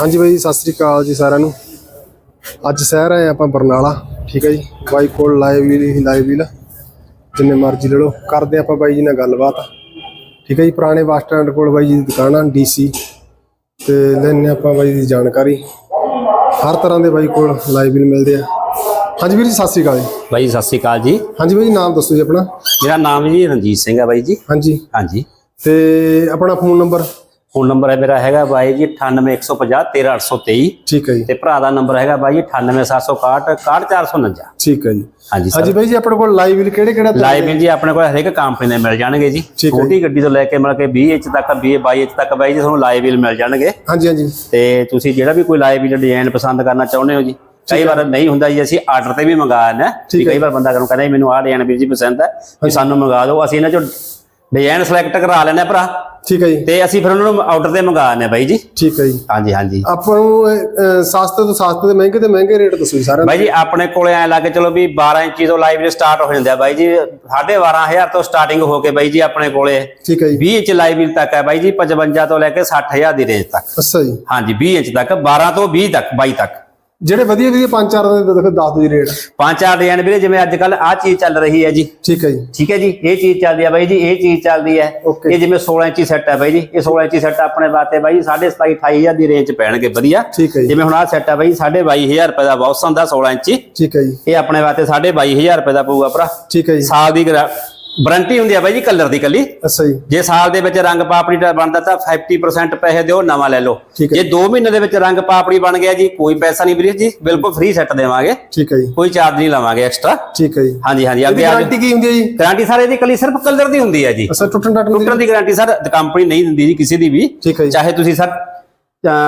ਹਾਂਜੀ ਬਾਈ ਸਤਿ ਸ੍ਰੀ ਅਕਾਲ ਜੀ ਸਾਰਿਆਂ ਨੂੰ। ਅੱਜ ਸ਼ਹਿਰ ਆਏ ਆਪਾਂ ਬਰਨਾਲਾ ਠੀਕ ਹੈ ਜੀ? ਬਾਈ ਕੋਲ ਲਾਈਵ ਵੀ ਲਾਈਵ ਵੀਲ। ਜਿੰਨੇ ਮਰਜ਼ੀ ਲੈ ਲਓ। ਕਰਦੇ ਆਪਾਂ ਬਾਈ ਜੀ ਨਾਲ ਗੱਲਬਾਤ। ਠੀਕ ਹੈ ਜੀ ਪੁਰਾਣੇ ਬੱਸ ਸਟੈਂਡ ਕੋਲ ਬਾਈ ਜੀ ਦੀ ਦੁਕਾਨ ਆ ਡੀਸੀ ਤੇ ਲੈਣੇ ਆਪਾਂ ਬਾਈ ਦੀ ਜਾਣਕਾਰੀ। ਹਰ ਤਰ੍ਹਾਂ ਦੇ ਬਾਈ ਕੋਲ ਲਾਈਵ ਵੀਲ ਮਿਲਦੇ ਆ। ਹਾਂਜੀ ਵੀਰ ਜੀ ਸਤਿ ਸ੍ਰੀ ਅਕਾਲ ਜੀ। ਬਾਈ ਸਤਿ ਸ਼੍ਰੀ ਅਕਾਲ ਜੀ। ਹਾਂਜੀ ਬਾਈ ਜੀ ਨਾਮ ਦੱਸੋ ਜੀ ਆਪਣਾ। ਮੇਰਾ ਨਾਮ ਜੀ ਰਣਜੀਤ ਸਿੰਘ ਹੈ ਬਾਈ ਜੀ। ਹਾਂਜੀ। ਹਾਂਜੀ। ਤੇ ਆਪਣਾ ਫੋਨ ਨੰਬਰ? ਫੋਨ ਨੰਬਰ ਹੈ ਮੇਰਾ ਹੈਗਾ ਬਾਈ ਜੀ 98150 13823 ਠੀਕ ਹੈ ਜੀ। ਤੇ ਭਰਾ ਦਾ ਨੰਬਰ ਹੈਗਾ ਬਾਈ ਜੀ 98761 61449 ਠੀਕ ਹੈ ਜੀ। ਹਾਂਜੀ ਹਾਂਜੀ ਬਾਈ ਜੀ ਆਪਣੇ ਕੋਲ ਲਾਈਵ ਵੀਲ ਕਿਹੜੇ ਕਿਹੜਾ ਲਾਈਵ ਜੀ ਆਪਣੇ ਕੋਲ ਹਰੇਕ ਕੰਪਨੀ ਦੇ ਮਿਲ ਜਾਣਗੇ ਜੀ। ਛੋਟੀ ਗੱਡੀ ਤੋਂ ਲੈ ਕੇ ਮਤਲਬ ਕਿ 20 ਇੰਚ ਤੱਕ 20 22 ਇੰਚ ਤੱਕ ਬਾਈ ਜੀ ਤੁਹਾਨੂੰ ਲਾਈਵ ਵੀਲ ਮਿਲ ਜਾਣਗੇ। ਹਾਂਜੀ ਹਾਂਜੀ। ਤੇ ਤੁਸੀਂ ਜਿਹੜਾ ਵੀ ਕੋਈ ਲਾਈਵ ਵੀਲ ਡਿਜ਼ਾਈਨ ਪਸੰਦ ਕਰਨਾ ਚਾਹੁੰਦੇ ਹੋ ਜੀ ਕਈ ਵਾਰ ਨਹੀਂ ਹੁੰਦਾ ਜੀ ਅਸੀਂ ਆਰਡਰ ਤੇ ਵੀ ਮੰਗਾ ਹੈ। ਕਈ ਵਾਰ ਬੰਦਾ ਕਹਿੰਦਾ ਮੈਨੂੰ ਆਹ ਡਿਜ਼ਾਈਨ ਵੀਰ ਜੀ ਪਸੰਦ ਹੈ ਸਾਨੂੰ ਮੰਗਾ ਦਿਓ ਅਸੀਂ ਇਹਨਾਂ ਚੋਂ ਡਿਜ਼ਾਈਨ ਸਿਲੈਕਟ ਕਰਾ ਹਾਂ ਭਰਾ। ਠੀਕ ਹੈ ਜੀ। ਤੇ ਅਸੀਂ ਫਿਰ ਉਹਨਾਂ ਨੂੰ ਆਰਡਰ ਤੇ ਮੰਗਾ ਹਾਂ ਬਾਈ ਜੀ। ਠੀਕ ਹੈ ਜੀ। ਹਾਂਜੀ ਹਾਂਜੀ। ਆਪਾਂ ਨੂੰ ਸਸਤੇ ਤੋਂ ਸਸਤੇ ਤੇ ਮਹਿੰਗੇ ਤੇ ਮਹਿੰਗੇ ਰੇਟ ਦੱਸੋ ਜੀ ਸਾਰਿਆਂ ਬਾਈ ਜੀ ਆਪਣੇ ਕੋਲੇ ਐ ਲੱਗੇ ਚਲੋ ਵੀ 12 ਇੰਚੀ ਤੋਂ ਲਾਈਵ ਸਟਾਰਟ ਹੋ ਜਾਂਦੇ ਬਾਈ ਜੀ 12500 ਤੋਂ ਸਟਾਰਟਿੰਗ ਹੋ ਕੇ ਬਾਈ ਜੀ ਆਪਣੇ ਕੋਲੇ ਠੀਕ ਹੈ ਜੀ। 20 ਇੰਚ ਲਾਈਵ ਤੱਕ ਹੈ ਬਾਈ ਜੀ 55 ਤੋਂ ਲੈ ਕੇ 60000 ਦੀ ਰੇਂਜ ਤੱਕ। ਅੱਛਾ ਜੀ। ਹਾਂਜੀ 20 ਇੰਚ ਤੱਕ 12 ਤੋਂ 20 ਤੱਕ 22 ਤੱਕ। ਜਿਹੜੇ ਵਧੀਆ ਵਧੀਆ ਪੰਜ ਚਾਰ ਦੇ ਦੇਖੋ ਦੱਸ ਦਿਓ ਜੀ ਰੇਟ ਪੰਜ ਚਾਰ ਡਿਜ਼ਾਈਨ ਵੀਰੇ ਜਿਵੇਂ ਅੱਜ ਕੱਲ ਆ ਚੀਜ਼ ਚੱਲ ਰਹੀ ਹੈ ਜੀ। ਠੀਕ ਹੈ ਜੀ। ਠੀਕ ਹੈ ਜੀ ਇਹ ਚੀਜ਼ ਚੱਲਦੀ ਹੈ ਬਾਈ ਜੀ ਇਹ ਚੀਜ਼ ਚੱਲਦੀ ਹੈ. ਇਹ ਜਿਵੇਂ 16 ਇੰਚੀ ਸੈੱਟ ਹੈ ਬਾਈ ਜੀ ਇਹ 16 ਇੰਚੀ ਸੈੱਟ ਆਪਣੇ ਵਾਸਤੇ ਬਾਈ 27 28000 ਦੀ ਰੇਂਜ ਪੈਣਗੇ ਵਧੀਆ। ਜਿਵੇਂ ਹੁਣ ਆਹ ਸੈੱਟ ਹੈ ਬਾਈ 22500 ਰੁਪਏ ਦਾ ਬੌਸਨ ਦਾ 16 ਇੰਚੀ। ਠੀਕ ਹੈ ਜੀ। ਇਹ ਆਪਣੇ ਵਾਸਤੇ 22500 ਰੁਪਏ ਦਾ ਪਊਗਾ ਭਰਾ। ਠੀਕ ਹੈ ਜੀ। ਸਾਲ ਦੀ ਵਾਰੰਟੀ ਹੁੰਦੀ ਆ ਬਾਈ ਜੀ ਕਲਰ ਦੀ ਕੱਲੀ। ਅੱਛਾ ਜੀ। ਜੇ ਸਾਲ ਦੇ ਵਿੱਚ ਰੰਗ ਪਾਪੜੀ ਦਾ ਬਣਦਾ ਤਾਂ 50% ਪੈਸੇ ਦਿਓ ਨਵਾਂ ਲੈ ਲਓ। ਜੇ 2 ਮਹੀਨੇ ਦੇ ਵਿੱਚ ਰੰਗ ਪਾਪੜੀ ਬਣ ਗਿਆ ਜੀ ਕੋਈ ਪੈਸਾ ਨਹੀਂ ਵੀਰੇ ਜੀ ਬਿਲਕੁਲ ਫ੍ਰੀ ਸੈੱਟ ਦੇਵਾਂਗੇ। ਠੀਕ ਹੈ ਜੀ। ਕੋਈ ਚਾਰਜ ਨਹੀਂ ਲਵਾਂਗੇ ਐਕਸਟਰਾ ਠੀਕ ਹੈ ਜੀ। ਹਾਂਜੀ ਹਾਂਜੀ ਅੱਗੇ ਗਾਰੰਟੀ ਕੀ ਹੁੰਦੀ ਹੈ ਜੀ? ਗਾਰੰਟੀ ਸਰ ਇਹਦੀ ਕੱਲੀ ਸਿਰਫ ਕਲਰ ਦੀ ਹੁੰਦੀ ਹੈ ਜੀ। ਅੱਛਾ ਟੁੱਟਣ ਟੱਟਣ ਦੀ। ਟੁੱਟਣ ਦੀ ਗਾਰੰਟੀ ਸਰ ਕੰਪਨੀ ਨਹੀਂ ਦਿੰਦੀ ਜੀ ਕਿਸੇ ਦੀ ਵੀ। ਠੀਕ ਹੈ ਜੀ। ਚਾਹੇ ਤੁਸੀਂ ਸਰ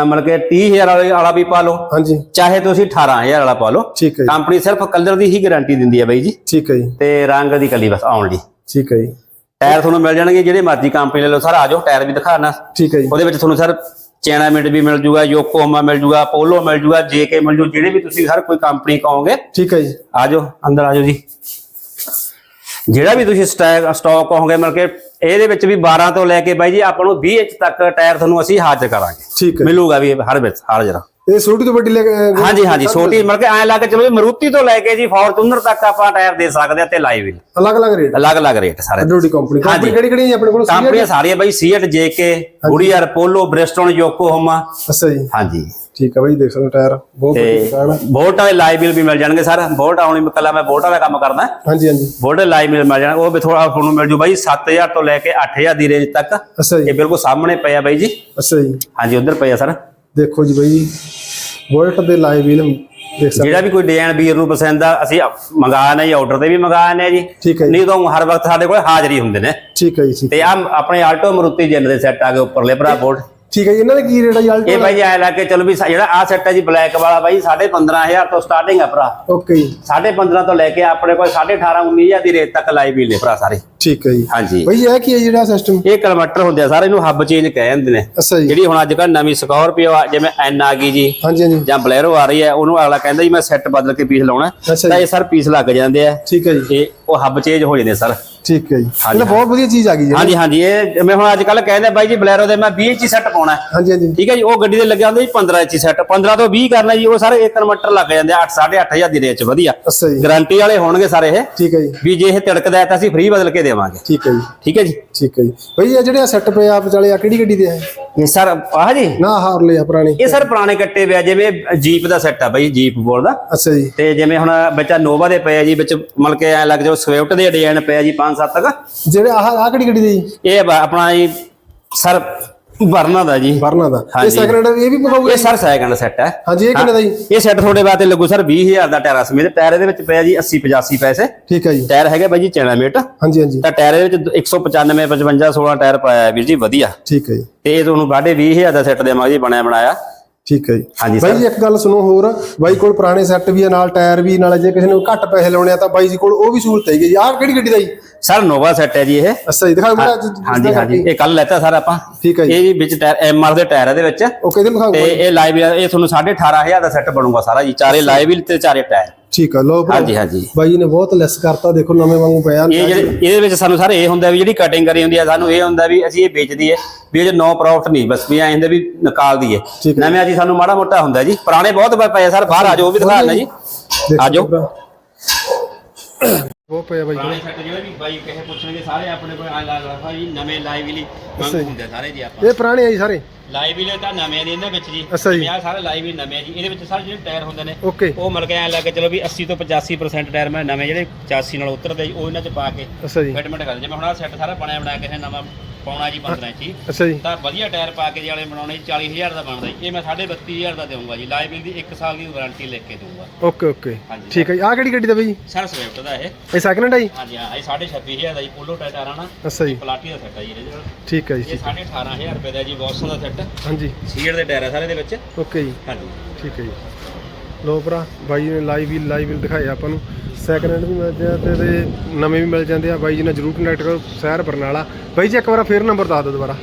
ਮਤਲਬ ਕਿ 30000 ਵਾਲੇ ਵੀ ਪਾ ਲਓ। ਹਾਂਜੀ। ਚਾਹੇ ਤੁਸੀਂ 18000 ਵਾਲਾ ਪਾ ਲਓ। ਠੀਕ ਹੈ ਜੀ। ਕੰਪਨੀ ਸਿਰਫ ਕਲਰ ਦੀ ਹੀ ਗਾਰੰਟੀ ਦਿੰਦੀ ਹੈ ਬਾਈ ਜੀ। ਠੀਕ ਹੈ ਜੀ। ਤੇ ਰੰਗ ਦੀ ਕੱਲੀ ਬਸ ਆਉਣ ਲਈ ਠੀਕ ਹੈ ਜੀ। ਟਾਇਰ ਤੁਹਾਨੂੰ ਮਿਲ ਜਾਣਗੇ ਜਿਹੜੇ ਮਰਜ਼ੀ ਕੰਪਨੀ ਲੈ ਲਓ। ਸਰ ਆ ਜਾਓ ਟਾਇਰ ਵੀ ਦਿਖਾਣਾ ਠੀਕ ਹੈ ਜੀ। ਉਹਦੇ ਵਿੱਚ ਤੁਹਾਨੂੰ ਸਰ ਚੈਨਾਮਿਟ ਵੀ ਮਿਲ ਜੂਗਾ ਯੋਕੋਹਾਮਾ ਮਿਲ ਜੂਗਾ ਪੋਲੋ ਮਿਲ ਜੂਗਾ ਜੇਕੇ ਮਿਲ ਜੂ ਜਿਹੜੇ ਵੀ ਤੁਸੀਂ ਹਰ ਕੋਈ ਕੰਪਨੀ ਕਹੋਗੇ। ਠੀਕ ਹੈ ਜੀ। ਆ ਜਾਓ ਅੰਦਰ ਆ ਜਾਓ ਜੀ। ਜਿਹੜਾ ਵੀ ਤੁਸੀਂ ਸਟਾਕ ਸਟਾਕ ਕਹੋਗੇ ਮਤਲਬ ਕਿ ਇਹਦੇ ਵਿੱਚ ਵੀ 12 ਤੋਂ ਲੈ ਕੇ ਬਾਈ ਜੀ ਆਪਾਂ ਨੂੰ 20 ਇੰਚ ਤੱਕ ਟਾਇਰ ਤੁਹਾਨੂੰ ਅਸੀਂ ਹਾਜ਼ਰ ਕਰਾਂਗੇ। ਠੀਕ ਹੈ। ਮਿਲੂਗਾ ਵੀ ਹਰ ਵਿੱਚ ਹਰ ਜਰਾ ਇਹ ਛੋਟੀ ਤੋਂ ਵੱਡੀ ਲੈ ਕੇ ਹਾਂਜੀ ਹਾਂਜੀ ਛੋਟੀ ਮਤਲਬ ਕਿ ਐਂ ਲਾ ਕੇ ਚਲੋ ਵੀ ਮਰੂਤੀ ਤੋਂ ਲੈ ਕੇ ਜੀ ਫੋਰਚੂਨਰ ਤੱਕ ਆਪਾਂ ਟਾਇਰ ਦੇ ਸਕਦੇ ਆ ਤੇ ਲਾਈਵ ਵੀ। ਅਲੱਗ ਅਲੱਗ ਰੇਟ ਅਲੱਗ-ਅਲੱਗ ਰੇਟ ਸਾਰੇ। ਅੱਡੋਡੀ ਕੰਪਨੀ ਕੰਪਨੀ ਕਿਹੜੀ ਕਿਹੜੀ ਹੈ ਆਪਣੇ ਕੋਲ? ਕੰਪਨੀਆਂ ਸਾਰੀਆਂ ਬਾਈ Ceat JK Goodyear Apollo Bridgestone Yokohama ਅੱਛਾ ਜੀ। ਹਾਂਜੀ। ਠੀਕ ਹੈ ਬਾਈ ਦੇਖ ਸਕਦੇ ਟਾਇਰ ਬਹੁਤ ਵਧੀਆ ਬੋਲਟ ਵਾਲੇ ਲਾਈਵ ਬਿਲ ਵੀ ਮਿਲ ਜਾਣਗੇ ਸਰ। ਬੋਲਟ ਆਉਣੀ ਕੱਲਾ ਮੈਂ ਬੋਲਟ ਵਾਲਾ ਕੰਮ ਕਰਦਾ। ਹਾਂਜੀ ਹਾਂਜੀ। ਬੋਲਟ ਲਾਈਵ ਬਿਲ ਮਿਲ ਜਾਣਾ ਉਹ ਵੀ ਥੋੜਾ ਤੁਹਾਨੂੰ ਮਿਲ ਜੂ ਬਾਈ 7000 ਤੋਂ ਲੈ ਕੇ 8000 ਦੀ ਰੇਂਜ ਤੱਕ। ਅੱਛਾ ਜੀ। ਇਹ ਬਿਲਕੁਲ ਸਾਹਮਣੇ ਪਿਆ ਬਾਈ ਜੀ। ਅੱਛਾ ਜੀ। ਹਾਂਜੀ ਉਧਰ ਪਿਆ ਸਰ। ਦੇਖੋ ਜੀ ਬਾਈ। ਬੁਲਟ ਦੇ ਲਾਈਵ ਵੀਲ ਦੇਖ ਸਕਦੇ ਜਿਹੜਾ ਵੀ ਕੋਈ ਡਿਜ਼ਾਈਨ ਵੀਰ ਨੂੰ ਪਸੰਦ ਆ ਅਸੀਂ ਮੰਗਾਣੇ ਜਾਂ ਆਰਡਰ ਤੇ ਵੀ ਮੰਗਾਣੇ ਜੀ। ਠੀਕ ਹੈ ਜੀ। ਨਹੀਂ ਤਾਂ ਹਰ ਵਕਤ ਸਾਡੇ ਕੋਲ ਹਾਜ਼ਰ ਹੀ ਹੁੰਦੇ ਨੇ। ਠੀਕ ਹੈ ਜੀ ਤੇ ਆ ਆਪਣੇ ਆਲਟੋ ਮਰੂਤੀ ਜਿੰਨ ਦੇ ਸੈੱਟ ਆ ਗਏ ਉੱਪਰਲੇ ਭਰਾ ਬੋਲਟ ਠੀਕ ਹੈ ਜੀ ਇਹਨਾਂ ਦਾ ਕੀ ਰੇਟ ਹੈ ਜੀ ਇਹ ਬਾਈ ਐ ਲਾ ਕੇ ਚਲੋ ਵੀ ਸਾ- ਜਿਹੜਾ ਆ ਸੈੱਟ ਹੈ ਜੀ ਬਲੈਕ ਵਾਲਾ ਬਾਈ 15000 ਤੋਂ ਸਟਾਰਟਿੰਗ ਆ ਭਰਾ। ਓਕੇ ਜੀ। 15.5 ਤੋਂ ਲੈ ਕੇ ਆਪਣੇ ਕੋਲ 18.5 19000 ਦੀ ਰੇਟ ਤੱਕ ਲਾਈਵ ਮਿਲਨੇ ਭਰਾ ਸਾਰੇ। ਠੀਕ ਹੈ ਜੀ। ਹਾਂਜੀ। ਬਾਈ ਇਹ ਕੀ ਹੈ ਜਿਹੜਾ ਸਿਸਟਮ ਇਹ ਕਨਵਰਟਰ ਹੁੰਦੇ ਆ ਸਾਰੇ ਇਹਨੂੰ ਹੱਬ ਚੇਂਜ ਕਹਿ ਜਾਂਦੇ ਨੇ। ਅੱਛਾ ਜੀ। ਜਿਹੜੀ ਹੁਣ ਅੱਜ ਕੱਲ ਨਵੀਂ ਸਕਾਰਪੀਓ ਆ ਜਿਵੇਂ ਐਨ ਆ ਗਈ ਜੀ ਹਾਂਜੀ ਹਾਂਜੀ। ਜਾਂ ਬਲੈਰੋ ਆ ਰਹੀ ਹੈ ਉਹਨੂੰ ਅਗਲਾ ਕਹਿੰਦਾ ਜੀ ਮੈਂ ਸੈੱਟ ਬਦਲ ਕੇ ਪੀਸ ਲਾਉਣਾ। ਅੱਛਾ ਤਾਂ ਜੀ ਇਹ ਸਰ ਪੀਸ ਲੱਗ ਜਾਂਦੇ ਆ। ਠੀਕ ਹੈ ਜੀ। ਇਹ ਉਹ ਹੱਬ ਚੇਂਜ ਹੋ ਜਾਂਦੇ ਸਰ ਠੀਕ ਹੈ ਜੀ। ਇਹ ਤਾਂ ਬਹੁਤ ਵਧੀਆ ਚੀਜ਼ ਆ ਗਈ ਜੀ ਹਾਂਜੀ ਹਾਂਜੀ ਇਹ ਜਿਵੇਂ ਹੁਣ ਅੱਜ ਕੱਲ ਕਹਿੰਦੇ ਬਾਈ ਜੀ ਬਲੈਰੋ ਦੇ ਮੈਂ 20 ਇੰਚੀ ਸੈੱਟ ਪਾਉਣਾ। ਹਾਂਜੀ ਹਾਂਜੀ। ਠੀਕ ਹੈ ਜੀ ਉਹ ਗੱਡੀ ਦੇ ਲੱਗਿਆ ਹੁੰਦਾ ਜੀ 15 ਇੰਚੀ ਸੈੱਟ 15 ਤੋਂ 20 ਕਰਨਾ ਜੀ ਉਹ ਸਾਰੇ ਇੱਕ ਕਨਵਰਟਰ ਲੱਗ ਜਾਂਦੇ ਆ 8 8500 ਦੀ ਰੇਂਜ ਚ ਵਧੀਆ। ਅੱਛਾ ਜੀ। ਗਾਰੰਟੀ ਵਾਲੇ ਹੋਣਗੇ ਸਾਰੇ ਇਹ। ਠੀਕ ਹੈ ਜੀ। ਵੀ ਜੇ ਇਹ ਤਿੜਕਦਾ ਤਾਂ ਅਸੀਂ ਫ੍ਰੀ ਬਦਲ ਕੇ ਦੇਵਾਂਗੇ। ਠੀਕ ਹੈ ਜੀ। ਠੀਕ ਹੈ ਜੀ। ਠੀਕ ਹੈ ਜੀ। ਬਾਈ ਇਹ ਜਿਹੜੇ ਸੈੱਟ ਪਏ ਆਪ ਚਲੇ ਆ ਕਿਹੜੀ ਗੱਡੀ ਦੇ ਆ ਇਹ ਸਰ ਆਹ ਜੀ? ਨਾ ਹਾਰਲੇ ਆ ਪੁਰਾਣੀ। ਇਹ ਸਰ ਪੁਰਾਣੇ ਕੱਟੇ ਪਿਆ ਜਿਵੇਂ ਜੀਪ ਦਾ ਸੈੱਟ ਆ ਬਾਈ ਜੀਪ ਬੋਲਦਾ ਅੱਛਾ ਜੀ। ਤੇ ਜਿਵੇਂ ਹੁਣ ਬੱਚਾ ਨੋਵਾ ਦੇ ਪਏ ਆ ਜੀ ਵਿੱਚ ਮਤਲਬ ਕਿ ਐ ਲੱਗ ਜਾਓ ਸਵਿਫਟ ਦੇ ਡਿਜ਼ਾਈਨ ਪਏ ਆ ਜੀ 5-7 ਤੱਕ ਜਿਹੜੇ ਆਹ ਆਹ ਕਿਹੜੀ ਗੱਡੀ ਦੇ ਜੀ? ਇਹ ਆਪਣਾ ਜੀ ਸਰ ਵਰਨਾ ਦਾ ਜੀ। ਵਰਨਾ ਦਾ। ਇਹ। ਸੈਕਿੰਡ ਇਹ ਵੀ ਪਕਾਊਗਾ ਇਹ ਸਰ ਸੈਕੰਡ ਸੈੱਟ ਹੈ। ਹਾਂਜੀ ਇਹ ਕਿੰਨੇ ਦਾ ਜੀ? ਇਹ ਸੈੱਟ ਤੁਹਾਡੇ ਵਾਸਤੇ ਲੱਗੂ ਸਰ 20000 ਦਾ ਟਾਇਰ ਸਮੇਤ ਟਾਇਰ ਇਹਦੇ ਵਿੱਚ ਪਿਆ ਜੀ 80 85 ਪੈਸੇ। ਠੀਕ ਹੈ ਜੀ। ਟਾਇਰ ਹੈਗੇ ਬਾਈ ਜੀ ਚੈਨਾਮੇਟ ਹਾਂਜੀ ਹਾਂਜੀ। ਤਾਂ ਟਾਇਰ ਇਹਦੇ ਵਿੱਚ 195 55 16 ਟਾਇਰ ਪਾਇਆ ਹੈ ਵੀਰ ਜੀ ਵਧੀਆ। ਠੀਕ ਹੈ ਜੀ। ਤੇ ਇਹ ਤੁਹਾਨੂੰ 25000 ਦਾ ਸੈੱਟ ਦੇਵਾਂਗੇ ਜੀ ਬਣਿਆ ਬਣਾਇਆ। ਠੀਕ ਹੈ ਜੀ। ਹਾਂਜੀ ਬਾਈ ਜੀ ਇੱਕ ਗੱਲ ਸੁਣੋ ਹੋਰ। ਬਾਈ ਕੋਲ ਪੁਰਾਣੇ ਸੈੱਟ ਵੀ ਆ ਨਾਲ ਟਾਇਰ ਵੀ ਨਾਲ ਜੇ ਕਿਸੇ ਨੂੰ ਘੱਟ ਪੈਸੇ ਲਾਉਣੇ ਆ ਤਾਂ ਬਾਈ ਜੀ ਕੋਲ ਉਹ ਵੀ ਸਹੂਲਤ ਹੈਗੀ ਆਹ ਕਿਹੜੀ ਗੱਡੀ ਦਾ ਜੀ? ਸਰ ਨੋਵਾ ਸੈੱਟ ਹੈ ਜੀ ਇਹ। ਅੱਛਾ ਜੀ ਦਿਖਾਓ ਮੇਰਾ ਹਾਂਜੀ ਹਾਂਜੀ ਇਹ ਕੱਲ ਲੈਤਾ ਸਰ ਆਪਾਂ। ਠੀਕ ਹੈ ਜੀ। ਇਹ ਜੀ ਵਿੱਚ ਟਾਇਰ ਐਮਆਰ ਦੇ ਟਾਇਰ ਇਹਦੇ ਵਿੱਚ। ਓਕੇ ਤੇ ਦਿਖਾਓ ਇਹ ਲਾਈਵ ਇਹ ਤੁਹਾਨੂੰ 18500 ਦਾ ਸੈੱਟ ਬਣੂਗਾ ਸਾਰਾ ਜੀ ਚਾਰੇ ਲਾਈਵ ਤੇ ਚਾਰੇ ਟਾਇਰ। ਠੀਕ ਆ ਭਰਾ ਹਾਂਜੀ ਹਾਂਜੀ ਬਾਈ ਜੀ ਨੇ ਬਹੁਤ ਲੈਸ ਕਰਤਾ ਦੇਖੋ ਨਵੇਂ ਵਾਂਗੂ ਪਿਆ। ਇਹ ਜਿਹੜੇ ਇਹਦੇ ਵਿੱਚ ਸਾਨੂੰ ਸਾਰੇ ਇਹ ਹੁੰਦਾ ਵੀ ਜਿਹੜੀ ਕਟਿੰਗ ਕਰੀ ਹੁੰਦੀ ਆ ਸਾਨੂੰ ਇਹ ਹੁੰਦਾ ਵੀ ਅਸੀਂ ਇਹ ਵੇਚਦੀ ਹੈ ਵੀ ਇਹ ਨੋ ਪ੍ਰੋਫਿਟ ਨਹੀਂ ਬਸ ਵੀ ਐਂ ਹੁੰਦੇ ਵੀ ਨਿਕਾਲਦੀ ਹੈ ਠੀਕ ਨਵੇਂ ਜੀ ਸਾਨੂੰ ਮਾੜਾ ਮੋਟਾ ਹੁੰਦਾ ਜੀ। ਪੁਰਾਣੇ ਬਹੁਤ ਪਏ ਸਰ ਬਾਹਰ ਆ ਜਾਓ ਉਹ ਵੀ ਦਿਖਾ ਦਿੰਦਾ ਜੀ। ਦੇਖੋ ਆ ਜਾਓ। ਬਹੁਤ ਪਿਆ ਬਾਈ ਪੁਰਾਣੇ ਸੈੱਟ ਜਿਹੜੇ ਵੀ ਬਾਈ ਕਹੇ ਪੁੱਛਣਗੇ ਸਾਰੇ ਆਪਣੇ ਕੋਲ ਆ ਲਾ ਲਾ ਜੀ ਨਵੇਂ ਲਾਈਵਲੀ ਮੰਗ ਅੱਛਾ ਜੀ। ਹੁੰਦੇ ਸਾਰੇ ਜੀ ਆਪਾਂ। ਇਹ ਪੁਰਾਣੇ ਆ ਜੀ ਸਾਰੇ? ਲਾਈਵਲੀ ਤਾਂ ਨਵੇਂ ਨੇ ਇਹਨਾਂ ਵਿੱਚ ਜੀ। ਅੱਛਾ ਜੀ। ਸਾਰੇ ਲਾਈਵਲੀ ਨਵੇਂ ਆ ਜੀ। ਇਹਦੇ ਵਿੱਚ ਸਾਰੇ ਜਿਹੜੇ ਟਾਇਰ ਹੁੰਦੇ ਨੇ ਓਕੇ। ਉਹ ਮਿਲ ਕੇ ਐਂ ਲੱਗ ਕੇ ਚਲੋ ਵੀ 80 ਤੋਂ 85% ਟਾਇਰ ਮੈਂ ਨਵੇਂ ਜਿਹੜੇ 85 ਨਾਲ ਉਤਰਦੇ ਜੀ, ਉਹ ਇਹਨਾਂ 'ਚ ਪਾ ਕੇ ਅੱਛਾ ਜੀ। ਫਿਟਮੈਂਟ ਕਰਦੇ ਜਿਵੇਂ ਹੁਣ ਆਹ ਸੈੱਟ ਸਾਰਾ ਬਣਿਆ ਬਣਾਇਆ ਕਿਸੇ ਨਵਾਂ ਪਾਉਣਾ ਜੀ 15 ਇੰਚੀ ਅੱਛਾ ਜੀ। ਤਾਂ ਵਧੀਆ ਟਾਇਰ ਪਾ ਕੇ ਜੇ ਵਾਲੇ ਬਣਾਉਣੇ ਜੀ 40000 ਦਾ ਬਣਦਾ ਜੀ। ਇਹ ਮੈਂ 32500 ਦਾ ਦੇਵਾਂਗਾ ਜੀ। ਲਾਈਵ ਦੀ 1 ਸਾਲ ਦੀ ਵਾਰੰਟੀ ਲਿਖ ਕੇ ਦਊਂਗਾ। Okay okay. ਹਾਂਜੀ। ਠੀਕ ਹੈ ਜੀ। ਆਹ ਕਿਹੜੀ ਗੱਡੀ ਦਾ ਬਾਈ? ਸਰ ਸਵਿਫਟ ਦਾ ਇਹ। ਇਹ ਸੈਕਿੰਡ ਹੈਂਡ ਹੈ ਜੀ? ਹਾਂਜੀ ਹਾਂ ਇਹ 26500 ਦਾ ਜੀ। ਪੋਲੋ ਟਾਇਰ ਆਣਾ ਅੱਛਾ ਜੀ। ਪਲਾਟੀ ਦਾ ਸੈੱਟ ਹੈ ਜੀ ਇਹਦੇ ਨਾਲ। ਠੀਕ ਹੈ ਜੀ ਇਹ 18500 ਰੁਪਏ ਦਾ ਜੀ। ਬੌਸਨ ਦਾ ਸੈੱਟ ਹਾਂਜੀ। ਸੀਟ ਦੇ ਟਾਇਰ ਆ ਸਾਰੇ ਦੇ ਵਿੱਚ? ਓਕੇ ਜੀ। ਹਾਂਜੀ। ਠੀਕ ਹੈ ਜੀ। ਲੋ ਭਰਾ ਬਾਈ ਨੇ ਲਾਈਵ ਵੀ ਲਾਈਵ ਵੀ ਦਿਖਾਇਆ ਆਪਾਂ ਨੂੰ। ਸੈਕਿੰਡ ਹੈਂਡ ਵੀ ਮਿਲ ਜਾਂਦੇ ਤੇ ਤੇ ਨਵੇਂ ਵੀ ਮਿਲ ਜਾਂਦੇ ਆ। ਬਾਈ ਜੀ ਨਾਲ ਜਰੂਰ ਕੰਟੈਕਟ ਕਰੋ ਸ਼ਹਿਰ ਬਰਨਾਲਾ। ਬਾਈ ਜੀ ਇੱਕ ਵਾਰ ਫੇਰ ਨੰਬਰ ਦੱਸ ਦਿਓ ਦੁਬਾਰਾ।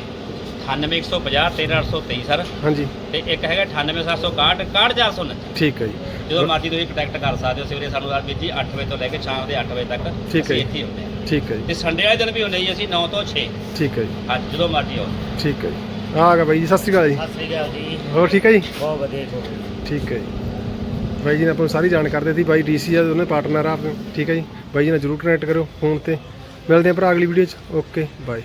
9150 13823 ਸਰ। ਹਾਂਜੀ। ਤੇ ਇੱਕ ਹੈਗਾ 98761 61429 ਠੀਕ ਹੈ ਜੀ। ਜਦੋਂ ਮਰਜ਼ੀ ਤੁਸੀਂ ਕੰਟੈਕਟ ਕਰ ਸਕਦੇ ਹੋ ਸਵੇਰੇ ਸਾਨੂੰ ਵੀਰ ਜੀ 8 ਵਜੇ ਤੋਂ ਲੈ ਕੇ ਸ਼ਾਮ ਦੇ 8 ਵਜੇ ਤੱਕ ਠੀਕ ਹੈ। ਇੱਥੇ ਹੁੰਦੇ ਹਾਂ। ਠੀਕ ਹੈ ਜੀ। ਤੇ ਸੰਡੇ ਵਾਲੇ ਦਿਨ ਵੀ ਹੁੰਦੇ ਜੀ ਅਸੀਂ 9 ਤੋਂ 6 ਠੀਕ ਹੈ ਜੀ। ਅੱਜ ਜਦੋਂ ਮਰਜ਼ੀ ਆਓ। ਠੀਕ ਹੈ ਜੀ। ਆ ਗਿਆ ਬਾਈ ਜੀ ਸਤਿ ਸ਼੍ਰੀ ਅਕਾਲ ਜੀ। ਸਤਿ ਸ੍ਰੀ ਅਕਾਲ ਜੀ। ਹੋਰ ਠੀਕ ਹੈ ਜੀ? ਬਹੁਤ ਵਧੀਆ ਠੀਕ ਹੈ ਜੀ। ਬਾਈ ਜੀ ਨੇ ਆਪਾਂ ਨੂੰ ਸਾਰੀ ਜਾਣਕਾਰੀ ਦਿੱਤੀ ਬਾਈ ਡੀਸੀ ਆ ਉਹਨੇ ਪਾਰਟਨਰ ਆ ਠੀਕ ਹੈ ਜੀ। ਬਾਈ ਜੀ ਨਾਲ ਜਰੂਰ ਕਨੈਕਟ ਕਰਿਓ ਫੋਨ ਤੇ। ਮਿਲਦੇ ਆ ਭਰਾ ਅਗਲੀ ਵੀਡੀਓ 'ਚ। Okay bye